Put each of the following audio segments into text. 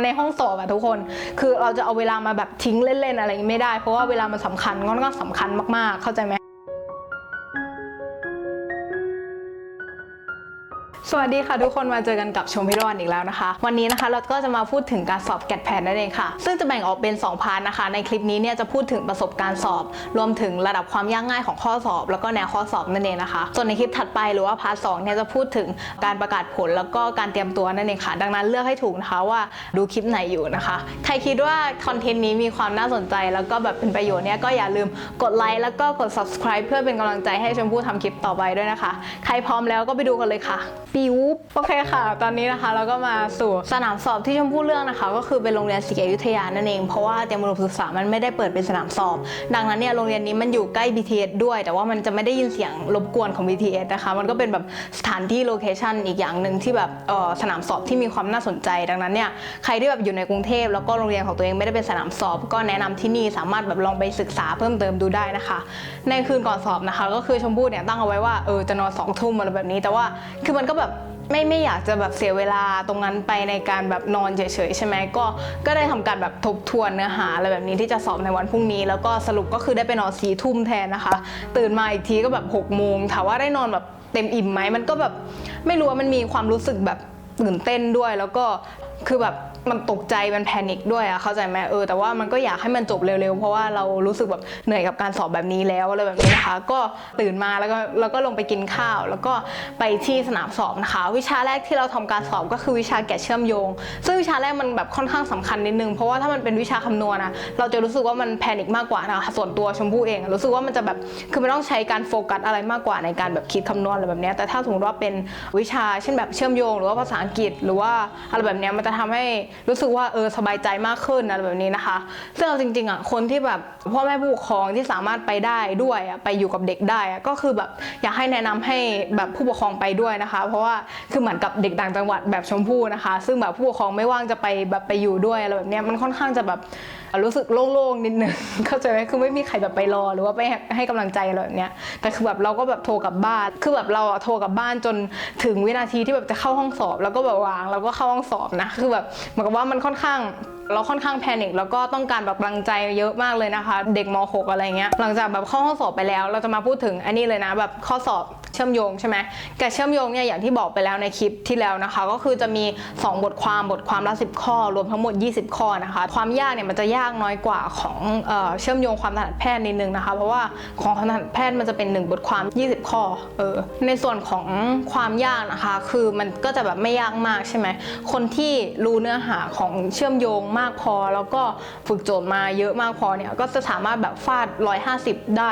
ในห้องสอบอะทุกคน คือเราจะเอาเวลามาแบบทิ้งเล่นๆอะไรอย่างงี้ไม่ได้ เพราะว่าเวลามันสำคัญก็ก็สำคัญมากๆ เข้าใจไหม สวัสดีค่ะทุกคนมาเจอกันกับชมพิรวันอีกแล้วนะคะ วันนี้นะคะเราก็จะมาพูดถึงการสอบแกดแพดนั่นเองค่ะ ซึ่งจะแบ่งออกเป็น 2 พาร์ทนะคะ ในคลิปนี้เนี่ยจะพูดถึงประสบการณ์สอบ รวมถึงระดับความยากง่ายของข้อสอบ แล้วก็แนวข้อสอบนั่นเองนะคะส่วนในคลิปถัดไปหรือว่าพาร์ทสเนี่ยจะพูดถึงการประกาศผลแล้วก็การเตรียมตัวนั่นเองค่ะ ดังนั้นเลือกให้ถูกนะคะว่าดูคลิปไหนอยู่นะคะ ใครคิดว่าคอนเทนต์นี้มีความน่าสนใจ แล้วก็แบบเป็นประโยชน์เนี่ยก็อย่าลืมกดไลค์แล้วก็กด subscribe เพื่อเป็นกำลังใจให้ชมพู่ทำคลิปต่อไปด้วยนะคะ ใครพร้อมแล้วก็ไปดูกันเลยค่ะปิวโอเคค่ะ ตอนนี้นะคะเราก็มาสู่สนามสอบที่ชมพู่เลือกนะคะ ก็คือเป็นโรงเรียนศรีอยุธยานั่นเองเพราะว่าเตรียมอุดมศึกษามันไม่ได้เปิดเป็นสนามสอบ ดังนั้นเนี่ยโรงเรียนนี้มันอยู่ใกล้ BTS ด้วย แต่ว่ามันจะไม่ได้ยินเสียงรบกวนของ BTS นะคะ มันก็เป็นแบบสถานที่โลเคชันอีกอย่างหนึ่งที่แบบเออสนามสอบที่มีความน่าสนใจ ดังนั้นเนี่ยใครที่แบบอยู่ในกรุงเทพแล้วก็โรงเรียนของตัวเองไม่ได้เป็นสนามสอบ ก็แนะนำที่นี่สามารถแบบลองไปศึกษาเพิ่มเติมดูได้นะคะ ในคืนก่อนสอบนะคะ ก็คือชมพู่เนี่ยตั้งเอาไว้ว่าเออจะนอนสองทุ่มอะไรแบบนี้ แต่ว่าคือมันก็แบบ ไม่ไม่อยากจะแบบเสียเวลาตรงนั้นไปในการแบบนอนเฉยๆใช่ไหมก็ก็ได้ทำการแบบทบทวนเนื้อหาอะไรแบบนี้ที่จะสอบในวันพรุ่งนี้ แล้วก็สรุปก็คือได้ไปนอนสี่ทุ่มแทนนะคะ ตื่นมาอีกทีก็แบบ6กโมงถามว่าได้นอนแบบเต็มอิ่มไหมมันก็แบบไม่รู้ว่ามันมีความรู้สึกแบบตื่นเต้นด้วยแล้วก็คือแบบ มันตกใจมันแพนิคด้วยอะเข้าใจไหมเออแต่ว่ามันก็อยากให้มันจบเร็วๆ เพราะว่าเรารู้สึกแบบเหนื่อยกับการสอบแบบนี้แล้วอะไรแบบนี้นะคะ ก็ตื่นมาแล้วก็แล้วก็ลงไปกินข้าว แล้วก็ไปที่สนามสอบนะคะ วิชาแรกที่เราทำการสอบก็คือวิชาแกะเชื่อมโยง ซึ่งวิชาแรกมันแบบค่อนข้างสำคัญนิดนึงเพราะว่าถ้ามันเป็นวิชาคำนวณนะเราจะรู้สึกว่ามันแพนิคมากกว่านะคะส่วนตัวชมพู่เอง รู้สึกว่ามันจะแบบคือมันต้องใช้การโฟกัสอะไรมากกว่าในการแบบคิดคำนวณอะไรแบบนี้แต่ถ้าสมมติว่าเป็นวิชาเช่นแบบเชื่อมโยง หรือว่าภาษาอังกฤษ หรือว่าอะไรแบบนี้มันจะทำให้รู้สึกว่าเออสบายใจมากขึ้นอะไรแบบนี้นะคะ ซึ่งเอาจริงๆอะคนที่แบบพ่อแม่ผู้ปกครองที่สามารถไปได้ด้วยอะไปอยู่กับเด็กได้อะก็คือแบบอยากให้แนะนำให้แบบผู้ปกครองไปด้วยนะคะ เพราะว่าคือเหมือนกับเด็กต่างจังหวัดแบบชมพู่นะคะ ซึ่งแบบผู้ปกครองไม่ว่างจะไปแบบไปอยู่ด้วยอะไรแบบนี้มันค่อนข้างจะแบบ รู้สึกโล่งๆนิดนึงเข้าใจไหมคือไม่มีใครแบบไปรอหรือว่าไปให้กำลังใจอะไรแบบเนี้ยแต่คือแบบเราก็แบบโทรกลับบ้าน คือแบบเราอะโทรกลับบ้านจนถึงวินาทีที่แบบจะเข้าห้องสอบ แล้วก็แบบวางแล้วก็เข้าห้องสอบนะคือแบบเหมือนกับว่ามันค่อนข้างเราค่อนข้างแพนิคแล้วก็ต้องการแบบกำลังใจเยอะมากเลยนะคะ เด็กม .6 อะไรเงี้ยหลังจากแบบเข้าห้องสอบไปแล้ว เราจะมาพูดถึงอันนี้เลยนะแบบข้อสอบ เชื่อมโยงใช่ไหมการเชื่อมโยงเนี่ยอย่างที่บอกไปแล้วในคลิปที่แล้วนะคะ ก็คือจะมี 2 บทความบทความละ10 ข้อ รวมทั้งหมด 20 ข้อนะคะ ความยากเนี่ยมันจะยากน้อยกว่าของเอ่อเชื่อมโยงความถนัดแพทย์นิดนึงนะคะ เพราะว่าของถนัดแพทย์มันจะเป็น 1 บทความ 20 ข้อเออในส่วนของความยากนะคะ คือมันก็จะแบบไม่ยากมากใช่ไหมคนที่รู้เนื้อหาของเชื่อมโยงมากพอ แล้วก็ฝึกโจทย์มาเยอะมากพอเนี่ยก็จะสามารถแบบฟาด 150 ได้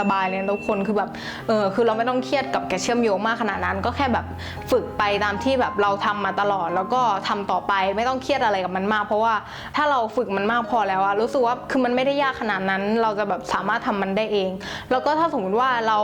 สบายๆเลยทุกคนคือแบบเออคือเราไม่ต้องเครียดกับแกเชื่อมโยงมากขนาดนั้น ก็แค่แบบฝึกไปตามที่แบบเราทำมาตลอด แล้วก็ทำต่อไปไม่ต้องเครียดอะไรกับมันมาก เพราะว่าถ้าเราฝึกมันมากพอแล้วอะรู้สึกว่าคือมันไม่ได้ยากขนาดนั้น เราจะแบบสามารถทำมันได้เอง แล้วก็ถ้าสมมติว่าเรา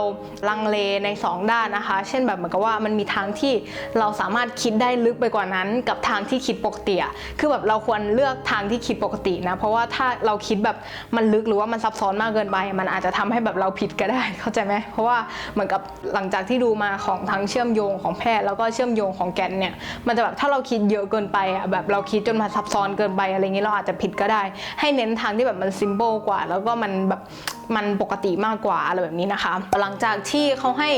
ลังเลในสองด้านนะคะ เช่นแบบเหมือนกับว่ามันมีทางที่เราสามารถคิดได้ลึกไปกว่านั้น กับทางที่คิดปกติอะคือแบบเราควรเลือกทางที่คิดปกตินะเพราะว่าถ้าเราคิดแบบมันลึกหรือว่ามันซับซ้อนมากเกินไป มันอาจจะทำให้แบบเราผิดก็ได้เข้าใจไหมเพราะว่าเหมือนกับหลังจากที่ดูมาของทั้งเชื่อมโยงของแพทย์ แล้วก็เชื่อมโยงของแกนเนี่ยมันจะแบบถ้าเราคิดเยอะเกินไปอะแบบเราคิดจนมันซับซ้อนเกินไปอะไรเงี้ยเราอาจจะผิดก็ได้ ให้เน้นทางที่แบบมันซิมโบลกว่า แล้วก็มันแบบมันปกติมากกว่าอะไรแบบนี้นะคะ หลังจากที่เขาให้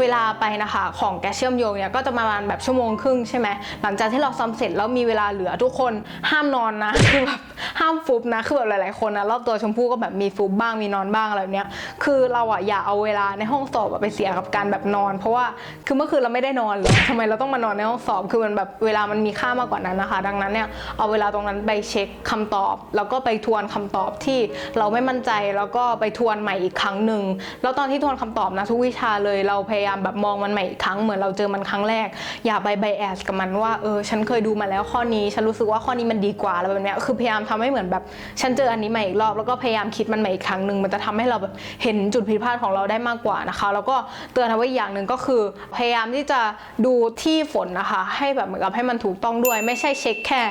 เวลาไปนะคะของแกเชื่อมโยงเนี่ยก็จะประมาณแบบชั่วโมงครึ่งใช่ไหมหลังจากที่เราซ้ำเสร็จแล้วมีเวลาเหลือทุกคนห้ามนอนนะคือแบบห้ามฟุบนะคือแบบหลาย ๆคนนะรอบตัวชมพู่ก็แบบมีฟุบบ้างมีนอนบ้างอะไรแบบเนี้ยคือเราอะอย่าเอาเวลาในห้องสอบไปเสียกับการแบบนอน เพราะว่าคือเมื่อคืนเราไม่ได้นอนเลยทำไมเราต้องมานอนในห้องสอบคือมันแบบเวลามันมีค่ามากกว่านั้นนะคะ ดังนั้นเนี่ยเอาเวลาตรงนั้นไปเช็คคำตอบ แล้วก็ไปทวนคำตอบที่เราไม่มั่นใจแล้วก็ไปทวนใหม่อีกครั้งหนึ่งแล้วตอนที่ทวนคำตอบนะทุกวิชาเลยเราพยายามแบบมองมันใหม่อีกครั้งเหมือนเราเจอมันครั้งแรก อย่าไปไบแอสกับมันว่าเออฉันเคยดูมาแล้วข้อนี้ฉันรู้สึกว่าข้อนี้มันดีกว่าอะไรแบบนี้คือพยายามทำให้เหมือนแบบ ฉันเจออันนี้ใหม่อีกรอบแล้วก็พยายามคิดมันใหม่อีกครั้งหนึ่งมันจะทำให้เราแบบเห็นจุดผิดพลาดของเราได้มากกว่านะคะ แล้วก็เตือนเอาไว้อย่างหนึ่งก็คือ พยายามที่จะดูที่ฝนนะคะ ให้แบบเหมือนกับให้มันถูกต้องด้วย ไม่ใช่เช็คแค่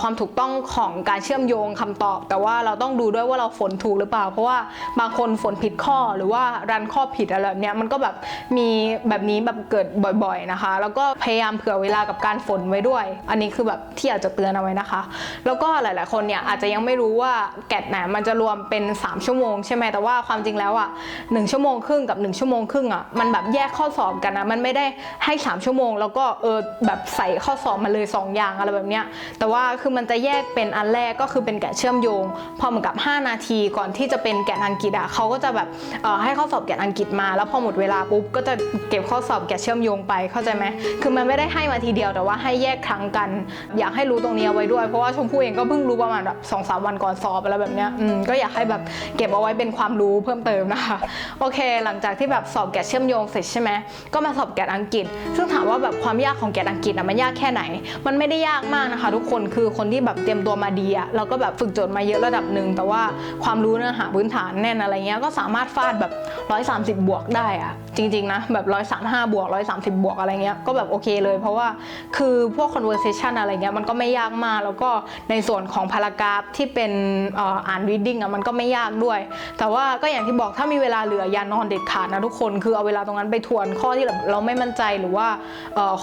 ความถูกต้องของการเชื่อมโยงคำตอบ แต่ว่าเราต้องดูด้วยว่าเราฝนถูกหรือเปล่า เพราะว่าบางคนฝนผิดข้อหรือว่ารันข้อผิดอะไรแบบเนี้ยมันก็แบบมีแบบนี้แบบเกิดบ่อย ๆนะคะ แล้วก็พยายามเผื่อเวลากับการฝนไว้ด้วย อันนี้คือแบบที่อยากจะเตือนเอาไว้นะคะ แล้วก็หลาย ๆ คนเนี่ยอาจจะยังไม่รู้ว่าแกดไหนมันจะรวมเป็น 3 ชั่วโมง ใช่ไหมแต่ว่าความจริงแล้วอะหนึ่งชั่วโมงครึ่งกับ 1 ชั่วโมงครึ่งอะมันแบบแยกข้อสอบกันนะมันไม่ได้ให้ 3 ชั่วโมง แล้วก็เออแบบใส่ข้อสอบมาเลย 2 อย่างอะไรแบบเนี้ยแต่ว่าคือมันจะแยกเป็นอันแรกก็คือเป็นแกะเชื่อมโยง พอเหมือนกับ 5 นาทีก่อนที่จะเป็นแกะอังกฤษอะเขาก็จะแบบให้ข้อสอบแกะอังกฤษมา แล้วพอหมดเวลาปุ๊บก็จะเก็บข้อสอบแกะเชื่อมโยงไปเข้าใจไหมคือมันไม่ได้ให้มาทีเดียวแต่ว่าให้แยกครั้งกัน อยากให้รู้ตรงนี้เอาไว้ด้วย เพราะว่าชมพู่เองก็เพิ่งรู้ประมาณแบบสองสามวันก่อนสอบอะไรแบบเนี้ยอืมก็อยากให้แบบเก็บเอาไว้เป็นความรู้เพิ่มเติมนะคะโอเค หลังจากที่แบบสอบแกะเชื่อมโยงเสร็จใช่ไหมก็มาสอบแกะอังกฤษ ซึ่งถามว่าแบบความยากของแกะอังกฤษอะมันยากแค่ไหน มันไม่ได้ยากมากนะคะ ทุกคนคือคนที่แบบเตรียมตัวมาดีอะแล้วก็แบบฝึกโจทย์มาเยอะระดับหนึ่งแต่ว่าความรู้เนื้อหาพื้นฐานแน่นอะไรเงี้ยก็สามารถฟาดแบบ 130 บวกได้อะจริงๆนะแบบ 135 บวก 130 บวกอะไรเงี้ยก็แบบโอเคเลย เพราะว่าคือพวก conversation อะไรเงี้ยมันก็ไม่ยากมาก แล้วก็ในส่วนของพารากราฟที่เป็นอ่ออ่าน reading อะมันก็ไม่ยากด้วย แต่ว่าก็อย่างที่บอกถ้ามีเวลาเหลืออย่านอนเด็ดขาดนะทุกคนคือเอาเวลาตรงนั้นไปทวนข้อที่แบบเราไม่มั่นใจหรือว่า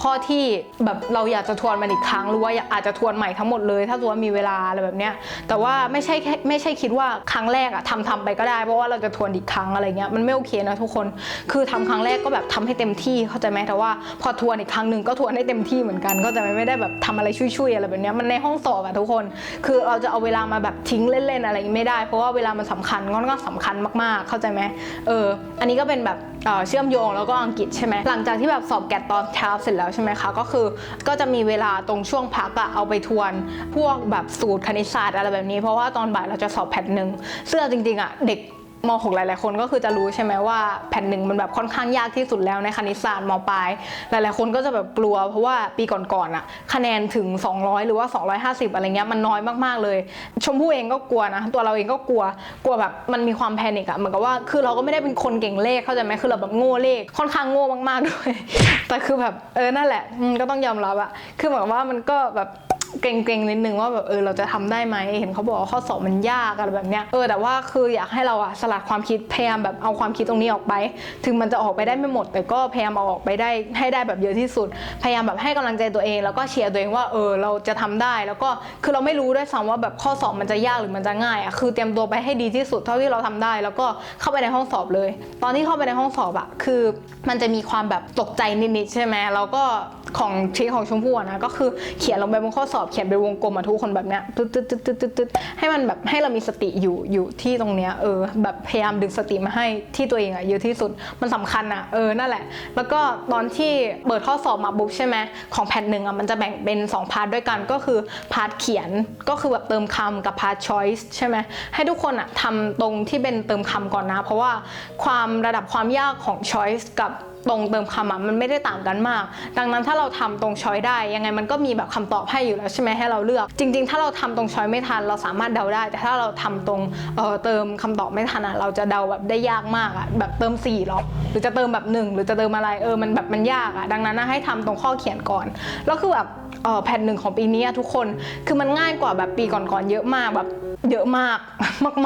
ข้อที่แบบเราอยากจะทวนมันอีกครั้งหรือว่าอาจจะทวนใหม่ทั้งหมดเลย ถ้าสมมติว่ามีเวลาอะไรแบบเนี้ยแต่ว่าไม่ใช่ไม่ใช่คิดว่าครั้งแรกอะทำทำไปก็ได้เพราะว่าเราจะทวนอีกครั้งอะไรเงี้ยมันไม่โอเคนะทุกคนคือทำครั้งแรกก็แบบทำให้เต็มที่เข้าใจไหมแต่ว่าพอทวนอีกครั้งหนึ่งก็ทวนให้เต็มที่เหมือนกันก็จะไม่ได้แบบทำอะไรช่วยๆอะไรแบบเนี้ยมันในห้องสอบอะทุกคน คือเราจะเอาเวลามาแบบทิ้งเล่นๆอะไรอย่างงี้ไม่ได้ เพราะว่าเวลามันสำคัญก็ก็สำคัญมากๆ เข้าใจไหมเอออันนี้ก็เป็นแบบเชื่อมโยงแล้วก็อังกฤษใช่ไหมหลังจากที่แบบสอบแกดตอนเช้าเสร็จแล้วใช่ไหมคะก็คือก็จะมีเวลาตรงช่วงพักอะเอาไปทวน พวกแบบสูตรคณิตศาสตร์อะไรแบบนี้ เพราะว่าตอนบ่ายเราจะสอบแพทหนึ่งซึ่งเอจริงๆอะเด็ก ม .6 หลาย ๆ คนก็คือจะรู้ใช่ไหมว่าแผ่นหนึ่งมันแบบค่อนข้างยากที่สุดแล้วในคณิตศาสตร์มปลายหลาย ๆ คนก็จะแบบกลัว เพราะว่าปีก่อนๆอะคะแนนถึง 200 หรือว่า 250 อะไรเงี้ยมันน้อยมากๆเลย ชมพู่เองก็กลัวนะ ตัวเราเองก็กลัวกลัวแบบมันมีความแพนิคอะเหมือนกับว่าคือเราก็ไม่ได้เป็นคนเก่งเลขเข้าใจไหมคือเราแบบโง่เลขค่อนข้างโง่มากๆด้วยแต่คือแบบเออนั่นแหละก็ต้องยอมรับอะคือแบบว่ามันก็แบบ เกรงๆนิดนึงว่าแบบเออเราจะทำได้ไหมเห็นเขาบอกว่าข้อสอบมันยากอะไรแบบเนี้ยเออแต่ว่าคืออยากให้เราอะสลัดความคิดพยายามแบบเอาความคิดตรงนี้ออกไป ถึงมันจะออกไปได้ไม่หมด แต่ก็พยายามเอาออกไปได้ให้ได้แบบเยอะที่สุด พยายามแบบให้กำลังใจตัวเอง แล้วก็เชียร์ตัวเองว่าเออเราจะทำได้ แล้วก็คือเราไม่รู้ด้วยซ้ำว่าแบบข้อสอบมันจะยากหรือมันจะง่ายอะคือเตรียมตัวไปให้ดีที่สุดเท่าที่เราทำได้ แล้วก็เข้าไปในห้องสอบเลย ตอนที่เข้าไปในห้องสอบอะคือมันจะมีความแบบตกใจนิดๆใช่ไหมแล้วก็ของทริคของชมพู่นะก็คือเขียนลงไปบนข้อสอบอบเขียนเป็นวงกลมมาทุกคนแบบเนี้ยตึ๊ดตึ๊ดตึ๊ดตึ๊ดตึ๊ดตึ๊ดให้มันแบบให้เรามีสติอยู่อยู่ที่ตรงเนี้ยเออแบบพยายามดึงสติมาให้ที่ตัวเองอะเยอะที่สุดมันสำคัญอะเออนั่นแหละ แล้วก็ตอนที่เปิดข้อสอบมาบุ๊กใช่ไหมของแผ่นหนึ่งอะมันจะแบ่งเป็น 2 พาร์ทด้วยกันก็คือพาร์ทเขียนก็คือแบบเติมคำกับพาร์ทช้อยส์ใช่ไหมให้ทุกคนอะทำตรงที่เป็นเติมคำก่อนนะ เพราะว่าความระดับความยากของช้อยส์กับ ตรงเติมคำอะมันไม่ได้ต่างกันมาก ดังนั้นถ้าเราทำตรงช้อยได้ ยังไงมันก็มีแบบคำตอบให้อยู่แล้วใช่ไหมให้เราเลือก จริง ๆ ถ้าเราทำตรงช้อยไม่ทัน เราสามารถเดาได้ แต่ถ้าเราทำตรงเเติมคำตอบไม่ทันอะเราจะเดาแบบได้ยากมากอะแบบเติม4หรอหรือจะเติมแบบ 1 หรือจะเติมอะไรเออมันแบบมันยากอะดังนั้นนะให้ทำตรงข้อเขียนก่อนแล้วคือแบบแผ่นหนึ่งของปีนี้อะทุกคนคือมันง่ายกว่าแบบปีก่อนๆเยอะมากแบบเยอะมาก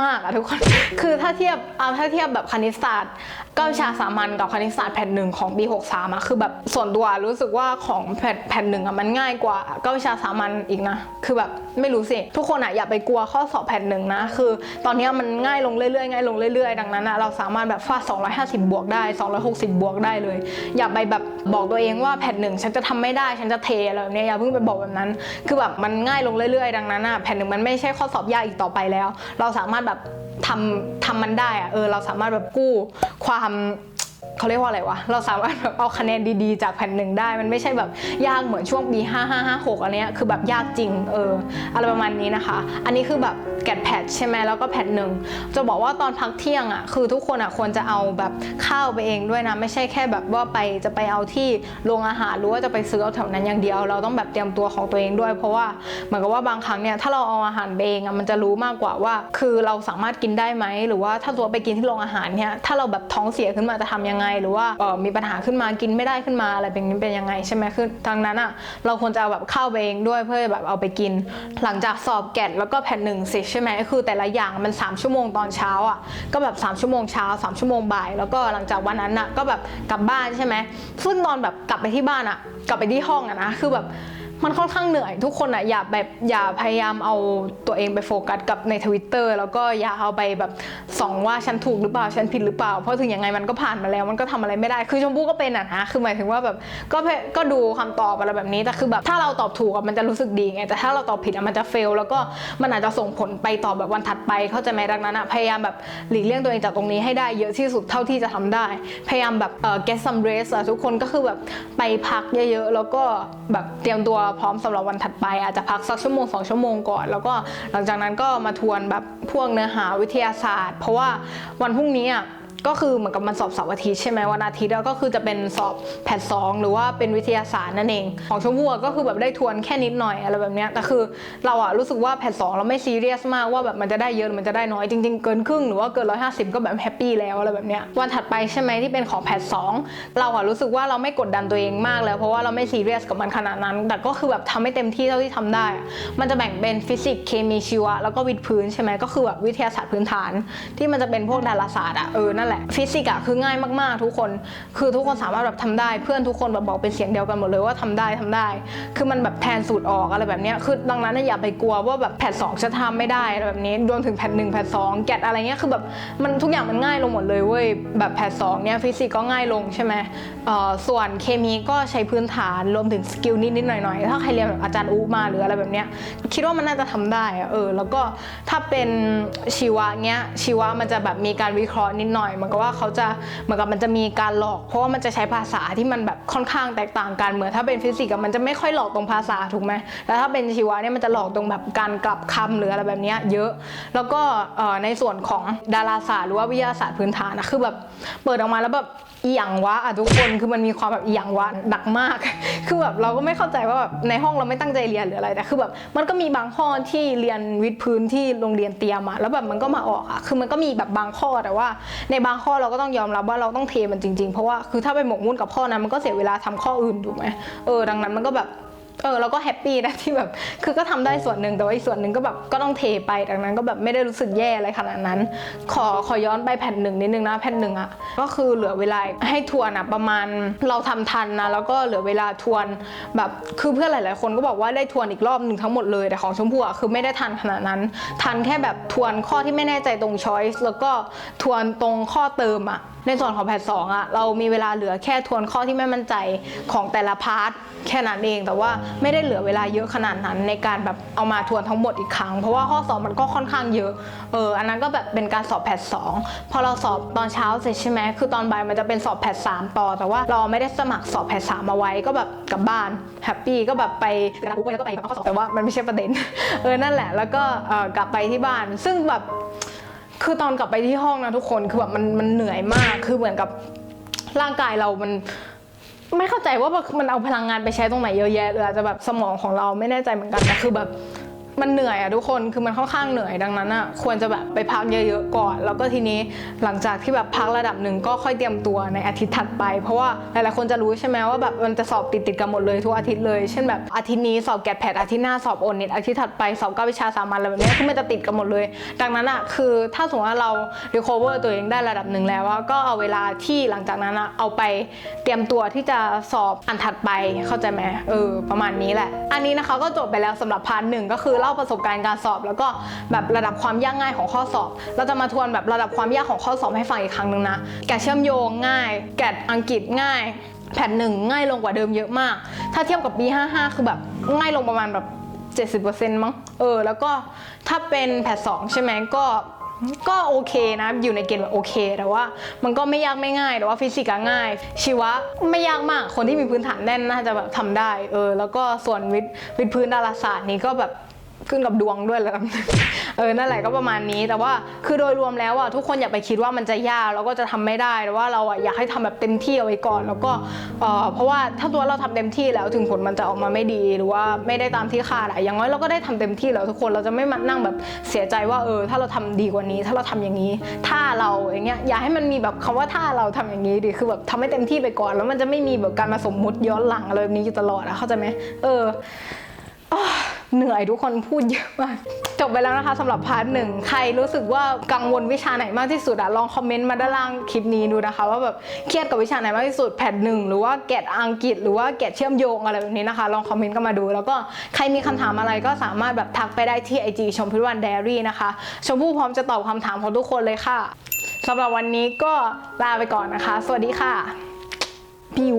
มากๆอะทุกคน คือถ้าเทียบเอาถ้าเทียบแบบคณิตศาสตร์ก็วิชาสามัญกับคณิตศาสตร์แผ่นหนึ่งของปี63อะคือแบบส่วนตัวรู้สึกว่าของแผ่นแผ่นหนึ่งอะมันง่ายกว่าก็วิชาสามัญอีกนะ คือแบบไม่รู้สิ ทุกคนอะอย่าไปกลัวข้อสอบแผ่นหนึ่งนะ คือ ตอนนี้มันง่ายลงเรื่อยๆง่ายลงเรื่อยๆ ดังนั้นอะเราสามารถแบบฟาด250 บวกได้ 260 บวกได้เลย อย่าไปแบบบอกตัวเองว่าแผ่นหนึ่งฉันจะทำไม่ได้ฉันจะเทอะไรแบบเนี้ยอย่าเพิ่งไปบอกแบบนั้น คือแบบมันง่ายลงเรื่อยๆ ดังนั้นอะแผ่นหนึ่งมันไม่ใช่ข้อสอบยากอีกต่อไปแล้ว เราสามารถแบบ ทำทำมันได้อะเออเราสามารถแบบกู้ความ เขาเรียกว่าอะไรวะ เราสามารถแบบเอาคะแนนดีๆ จากแผ่นหนึ่งได้ มันไม่ใช่แบบยากเหมือนช่วงปี 5 5 5 6อันเนี้ยคือแบบยากจริง เออ อะไรประมาณนี้นะคะ อันนี้คือแบบแกดแพดใช่ไหมแล้วก็แพดหนึ่ง จะบอกว่าตอนพักเที่ยงอะ คือทุกคนอะควรจะเอาแบบข้าวไปเองด้วยนะ ไม่ใช่แค่แบบว่าไปจะไปเอาที่โรงอาหารหรือว่าจะไปซื้อเอาแถวนั้นอย่างเดียว เราต้องแบบเตรียมตัวของตัวเองด้วย เพราะว่าเหมือนกับว่าบางครั้งเนี่ย ถ้าเราเอาอาหารไปเองอะ มันจะรู้มากกว่าว่า คือเราสามารถกินได้ไหม หรือว่าถ้าตัวไปกินที่โรงอาหารเนี่ย ถ้าเราแบบท้องเสียขึ้นมาจะทำยังังไง หรือว่ามีปัญหาขึ้นมากินไม่ได้ขึ้นมาอะไรเป็นเป็นยังไงใช่ไหมคือทางนั้นอะเราควรจะเอาแบบข้าไปเองด้วยเพื่อแบบเอาไปกิน หลังจากสอบแกดแล้วก็แผ่นหนึ่งเสร็จใช่ไหมคือแต่ละอย่างมัน 3 ชั่วโมงตอนเช้าอะก็แบบ 3 ชั่วโมงเช้า 3 ชั่วโมงบ่าย แล้วก็หลังจากวันนั้นอะก็แบบกลับบ้านใช่ไหมซึ่งตอนแบบกลับไปที่บ้านอะ กลับไปที่ห้องอะนะคือแบบ มันค่อนข้างเหนื่อย ทุกคนอะอย่าแบบอย่าพยายามเอาตัวเองไปโฟกัสกับในทวิตเตอร์แล้วก็อย่าเอาไปแบบส่องว่าฉันถูกหรือเปล่าฉันผิดหรือเปล่า เพราะถึงยังไงมันก็ผ่านมาแล้วมันก็ทำอะไรไม่ได้ คือชมพู่ก็เป็นอะนะคือหมายถึงว่าแบบก็ก็ดูคำตอบอะไรแบบนี้แต่คือแบบถ้าเราตอบถูกอะมันจะรู้สึกดีไงแต่ถ้าเราตอบผิดอะมันจะเฟลแล้วก็มันอาจจะส่งผลไปต่อแบบวันถัดไปเข้าใจไหมดังนั้นอะพยายามแบบหลีกเลี่ยงตัวเองจากตรงนี้ให้ได้เยอะที่สุดเท่าที่จะทำได้ พยายามแบบเอ่อ get some rest อะทุกคนก็คือแบบไปพักเยอะๆ แล้วก็แบบเตรียมตัวพร้อมสำหรับวันถัดไป อาจจะพักสักชั่วโมงสองชั่วโมงก่อน แล้วก็หลังจากนั้นก็มาทวนแบบพวกเนื้อหาวิทยาศาสตร์ เพราะว่าวันพรุ่งนี้อะ ก็คือเหมือนกับมันสอบเสาร์อาทิตย์ใช่ไหมวันอาทิตย์อะก็คือจะเป็นสอบแพทสองหรือว่าเป็นวิทยาศาสตร์นั่นเอง ของชมพู่ก็คือแบบได้ทวนแค่นิดหน่อยอะไรแบบเนี้ยแต่คือเราอะรู้สึกว่าแพทสองเราไม่ซีเรียสมากว่าแบบมันจะได้เยอะหรือมันจะได้น้อยจริงๆเกินครึ่งหรือว่าเกินร้อยห้าสิบก็แบบแฮปปี้แล้วอะไรแบบเนี้ยวันถัดไปใช่ไหมที่เป็นของแพทสองเราอะรู้สึกว่าเราไม่กดดันตัวเองมากแล้วเพราะว่าเราไม่ซีเรียสกับมันขนาดนั้น แต่ก็คือแบบทำให้เต็มที่เท่าที่ทำได้ มันจะแบ่งเป็นฟิสิกส์เคมีชีวะแล้วก็วิทย์พื้นใช่ไหมก็คือแบบวิทยาศาสตร์พื้นฐาน ที่มันจะเป็นพวกดาราศาสตร์อะเออนั่นแหละฟิสิกส์อะคือง่ายมากๆ ทุกคน คือทุกคนสามารถแบบทำได้เพื่อนทุกคนแบบบอกเป็นเสียงเดียวกันหมดเลยว่าทำได้ทำได้ คือมันแบบแทนสูตรออกอะไรแบบนี้คือดังนั้นอย่าไปกลัวว่าแบบแพทสองจะทำไม่ได้อะไรแบบนี้รวมถึงแพทหนึ่งแพทสองแกดอะไรเงี้ยคือแบบมันทุกอย่างมันง่ายลงหมดเลยเว้ยแบบแพทสองเนี่ยฟิสิกส์ก็ง่ายลงใช่ไหมเอ่อส่วนเคมีก็ใช้พื้นฐานรวมถึงสกิลนิดๆหน่อยๆถ้าใครเรียนแบบอาจารย์อูมาหรืออะไรแบบเนี้ยคิดว่ามันน่าจะทำได้เออแล้วก็ถ้าเป็นชีวะเนี้ยชีวะมันจะแบบมีการวิเคราะห์นิดหน่อยมือนกับว่าเขาจะเหมือนกับมันจะมีการหลอก เพราะว่ามันจะใช้ภาษาที่มันแบบค่อนข้างแตกต่างกันเหมือนถ้าเป็นฟิสิกส์มันจะไม่ค่อยหลอกตรงภาษาถูกไหมแล้วถ้าเป็นชีวะเนี่ยมันจะหลอกตรงแบบการกลับคำหรืออะไรแบบนี้เยอะ แล้วก็ในส่วนของดาราศาสตร์หรือว่าวิทยาศาสตร์พื้นฐานนะคือแบบเปิดออกมาแล้วแบบอีหยังวะอะทุกคนคือมันมีความแบบอีหยังวะหนักมาก คือแบบเราก็ไม่เข้าใจว่าแบบในห้องเราไม่ตั้งใจเรียนหรืออะไรแต่คือแบบมันก็มีบางข้อที่เรียนวิทย์พื้นที่โรงเรียนเตรียมอะแล้วแบบมันก็มาออกอะคือมันก็มีแบบบางข้อแต่ว่าในบางข้อเราก็ต้องยอมรับว่าเราต้องเทมันจริง ๆ เพราะว่าคือถ้าไปหมกมุ่นกับข้อนั้นมันก็เสียเวลาทำข้ออื่นถูกไหมเออดังนั้นมันก็แบบ เออเราก็แฮปปี้นะที่แบบ คือก็ทำได้ส่วนหนึ่งแต่ว่าอีกส่วนหนึ่งก็แบบก็ต้องเทไปดังนั้นก็แบบไม่ได้รู้สึกแย่อะไรขนาดนั้น ขอขอย้อนไปแผ่นหนึ่งนิดนึงนะแผ่นหนึ่งอะก็คือเหลือเวลาให้ทวนอะประมาณเราทำทันนะแล้วก็เหลือเวลาทวนแบบคือเพื่อนหลาย ๆ คนก็บอกว่าได้ทวนอีกรอบหนึ่งทั้งหมดเลยแต่ของชมพู่อะคือไม่ได้ทันขนาดนั้น ทันแค่แบบทวนข้อที่ไม่แน่ใจตรงช้อยส์แล้วก็ทวนตรงข้อเติมอะ ในส่วนของแพทสองอะเรามีเวลาเหลือแค่ทวนข้อที่ไม่มั่นใจของแต่ละพาร์ทแค่นั้นเองแต่ว่าไม่ได้เหลือเวลาเยอะขนาดนั้น ในการแบบเอามาทวนทั้งหมดอีกครั้ง เพราะว่าข้อสอบมันก็ค่อนข้างเยอะเอออันนั้นก็แบบเป็นการสอบแพทสองพอเราสอบตอนเช้าเสร็จใช่ไหมคือตอนบ่ายมันจะเป็นสอบแพทสามต่อ แต่ว่าเราไม่ได้สมัครสอบแพทสามเอาไว้ก็แบบกลับบ้านแฮปปี้ก็แบบไปกระดาษแล้วก็ไปข้อสอบแต่ว่ามันไม่ใช่ประเด็นเออนั่นแหละแล้วก็เออกลับไปที่บ้าน ซึ่งแบบ คือตอนกลับไปที่ห้องนะทุกคนคือแบบมันมันเหนื่อยมาก คือเหมือนกับร่างกายเรามันไม่เข้าใจว่ามันเอาพลังงานไปใช้ตรงไหนเยอะแยะหรืออาจจะแบบสมองของเราไม่แน่ใจเหมือนกันแต่คือแบบ มันเหนื่อยอะทุกคนคือมันค่อนข้างเหนื่อยดังนั้นอะควรจะแบบไปพักเยอะๆก่อน แล้วก็ทีนี้หลังจากที่แบบพักระดับหนึ่งก็ค่อยเตรียมตัวในอาทิตย์ถัดไป เพราะว่าหลายๆคนจะรู้ใช่ไหมว่าแบบมันจะสอบติดติดๆกันหมดเลยทุกอาทิตย์เลย เช่นแบบอาทิตย์นี้สอบแกดแพดอาทิตย์หน้าสอบโอนิตอาทิตย์ถัดไปสอบเก้าวิชาสามัญอะไรแบบนี้คือมันจะติดกันหมดเลย ดังนั้นอะคือถ้าสมมติว่าเรา recover ตัวเองได้ระดับหนึ่งแล้วอะก็เอาเวลาที่หลังจากนั้นอะเอาไปเตรียมตัวที่จะสอบอันถัดไปเข้าใจไหมเออประมาณนี้แหละ อันนี้นะคะก็จบไปแล้วสำหรับพาร์ทหนึ่งก็คือเล่าประสบการณ์การสอบ แล้วก็แบบระดับความยากง่ายของข้อสอบ เราจะมาทวนแบบระดับความยากของข้อสอบให้ฟังอีกครั้งหนึ่งนะ แกะเชื่อมโยงง่าย แกะอังกฤษง่าย แผ่นหนึ่งง่ายลงกว่าเดิมเยอะมาก ถ้าเทียบกับปี55คือแบบง่ายลงประมาณแบบ 70%มั้ง เออ แล้วก็ถ้าเป็นแพทสองใช่ไหมก็ก็โอเคนะ อยู่ในเกณฑ์แบบโอเค แต่ว่ามันก็ไม่ยากไม่ง่าย แต่ว่าฟิสิกส์ง่าย ชีวะไม่ยากมาก คนที่มีพื้นฐานแน่นน่าจะแบบทำได้ เออ แล้วก็ส่วนวิทย์วิทย์พื้นดาราศาสตร์นี้ก็แบบ ขึ้นกับดวงด้วยแหละ เออ นั่นแหละก็ประมาณนี้ แต่ว่าคือโดยรวมแล้วอะทุกคนอย่าไปคิดว่ามันจะยากแล้วก็จะทำไม่ได้ แต่ว่าเราอะอยากให้ทำแบบเต็มที่เอาไว้ก่อน แล้วก็เออเพราะว่าถ้าตัวเราทำเต็มที่แล้วถึงผลมันจะออกมาไม่ดีหรือว่าไม่ได้ตามที่คาดอะอย่างน้อยเราก็ได้ทำเต็มที่แล้วทุกคนเราจะไม่มานั่งแบบเสียใจว่าเออ ถ้าเราทำดีกว่านี้ ถ้าเราทำอย่างนี้ ถ้าเราอย่างเงี้ยอย่าให้มันมีแบบคำว่าถ้าเราทำอย่างนี้ดิคือแบบทำให้เต็มที่ไปก่อน แล้วมันจะไม่มีแบบการมาสมมุติย้อนหลังอะไรแบบนี้อยู่ตลอดอะเข้าใจไหมเออ เหนื่อยทุกคนพูดเยอะมากจบไปแล้วนะคะสำหรับพาร์ทหนึ่งใครรู้สึกว่ากังวลวิชาไหนมากที่สุดอะลองคอมเมนต์มาด้านล่างคลิปนี้ดูนะคะ ว่าแบบเครียดกับวิชาไหนมากที่สุดแพทหนึ่งหรือว่าแกดอังกฤษ หรือว่าแกดเชื่อมโยงอะไรแบบนี้นะคะ ลองคอมเมนต์กันมาดู แล้วก็ใครมีคำถามอะไรก็สามารถแบบทักไปได้ที่ IG ชมพิวันเดรี่นะคะชมพู่พร้อมจะตอบคำถามของทุกคนเลยค่ะสำหรับวันนี้ก็ลาไปก่อนนะคะ สวัสดีค่ะบิว